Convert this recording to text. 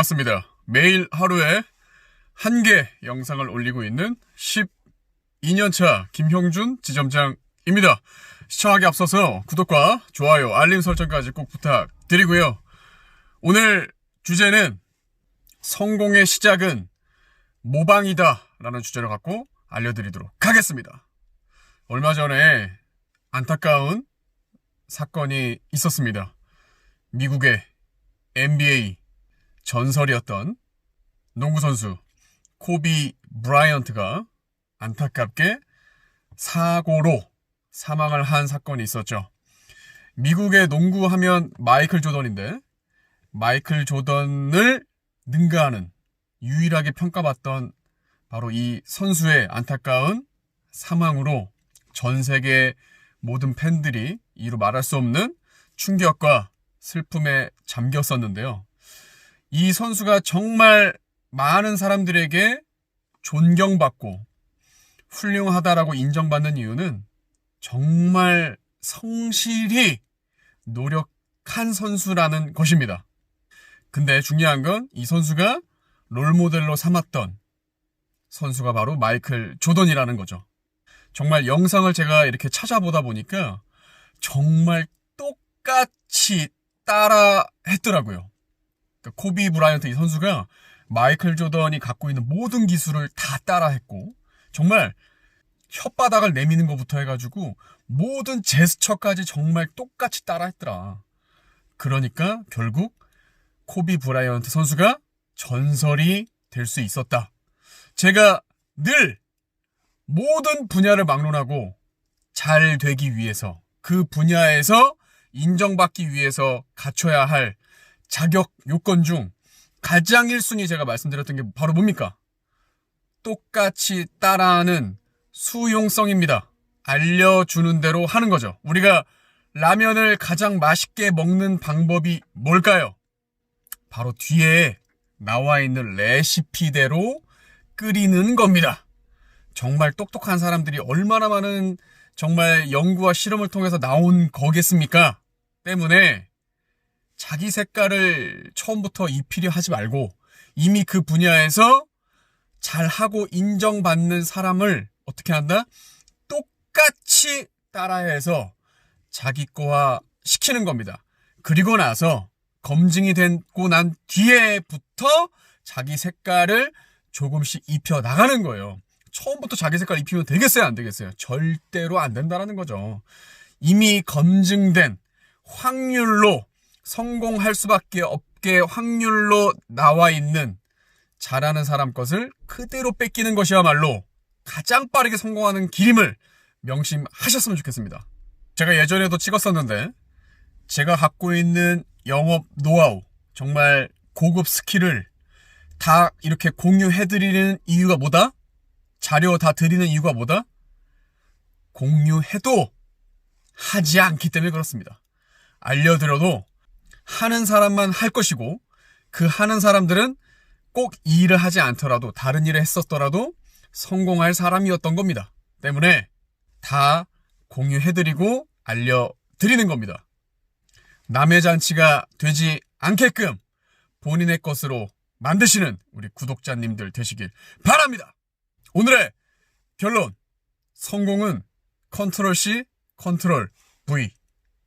반갑습니다. 매일 하루에 한 개 영상을 올리고 있는 12년차 김형준 지점장입니다. 시청하기 앞서서 구독과 좋아요, 알림 설정까지 꼭 부탁드리고요. 오늘 주제는 성공의 시작은 모방이다 라는 주제를 갖고 알려드리도록 하겠습니다. 얼마 전에 안타까운 사건이 있었습니다. 미국의 NBA 전설이었던 농구선수 코비 브라이언트가 안타깝게 사고로 사망을 한 사건이 있었죠. 미국의 농구하면 마이클 조던인데 마이클 조던을 능가하는 유일하게 평가받던 바로 이 선수의 안타까운 사망으로 전 세계 모든 팬들이 이루 말할 수 없는 충격과 슬픔에 잠겼었는데요. 이 선수가 정말 많은 사람들에게 존경받고 훌륭하다라고 인정받는 이유는 정말 성실히 노력한 선수라는 것입니다. 근데 중요한 건 이 선수가 롤모델로 삼았던 선수가 바로 마이클 조던이라는 거죠. 정말 영상을 제가 이렇게 찾아보다 보니까 정말 똑같이 따라 했더라고요. 그러니까 코비 브라이언트 이 선수가 마이클 조던이 갖고 있는 모든 기술을 다 따라 했고 정말 혓바닥을 내미는 것부터 해가지고 모든 제스처까지 정말 똑같이 따라 했더라. 그러니까 결국 코비 브라이언트 선수가 전설이 될 수 있었다. 제가 늘 모든 분야를 막론하고 잘 되기 위해서 그 분야에서 인정받기 위해서 갖춰야 할 자격 요건 중 가장 1순위 제가 말씀드렸던 게 바로 뭡니까? 똑같이 따라하는 수용성입니다. 알려주는 대로 하는 거죠. 우리가 라면을 가장 맛있게 먹는 방법이 뭘까요? 바로 뒤에 나와 있는 레시피대로 끓이는 겁니다. 정말 똑똑한 사람들이 얼마나 많은 정말 연구와 실험을 통해서 나온 거겠습니까? 때문에 자기 색깔을 처음부터 입히려 하지 말고 이미 그 분야에서 잘하고 인정받는 사람을 어떻게 한다? 똑같이 따라해서 자기 거화 시키는 겁니다. 그리고 나서 검증이 되고 난 뒤에부터 자기 색깔을 조금씩 입혀 나가는 거예요. 처음부터 자기 색깔 입히면 되겠어요? 안 되겠어요? 절대로 안 된다는 거죠. 이미 검증된 확률로 성공할 수밖에 없게 확률로 나와 있는 잘하는 사람 것을 그대로 뺏기는 것이야말로 가장 빠르게 성공하는 길임을 명심하셨으면 좋겠습니다. 제가 예전에도 찍었었는데 제가 갖고 있는 영업 노하우 정말 고급 스킬을 다 이렇게 공유해드리는 이유가 뭐다? 자료 다 드리는 이유가 뭐다? 공유해도 하지 않기 때문에 그렇습니다. 알려드려도 하는 사람만 할 것이고 그 하는 사람들은 꼭 이 일을 하지 않더라도 다른 일을 했었더라도 성공할 사람이었던 겁니다. 때문에 다 공유해드리고 알려드리는 겁니다. 남의 잔치가 되지 않게끔 본인의 것으로 만드시는 우리 구독자님들 되시길 바랍니다. 오늘의 결론. 성공은 컨트롤 C, 컨트롤 V.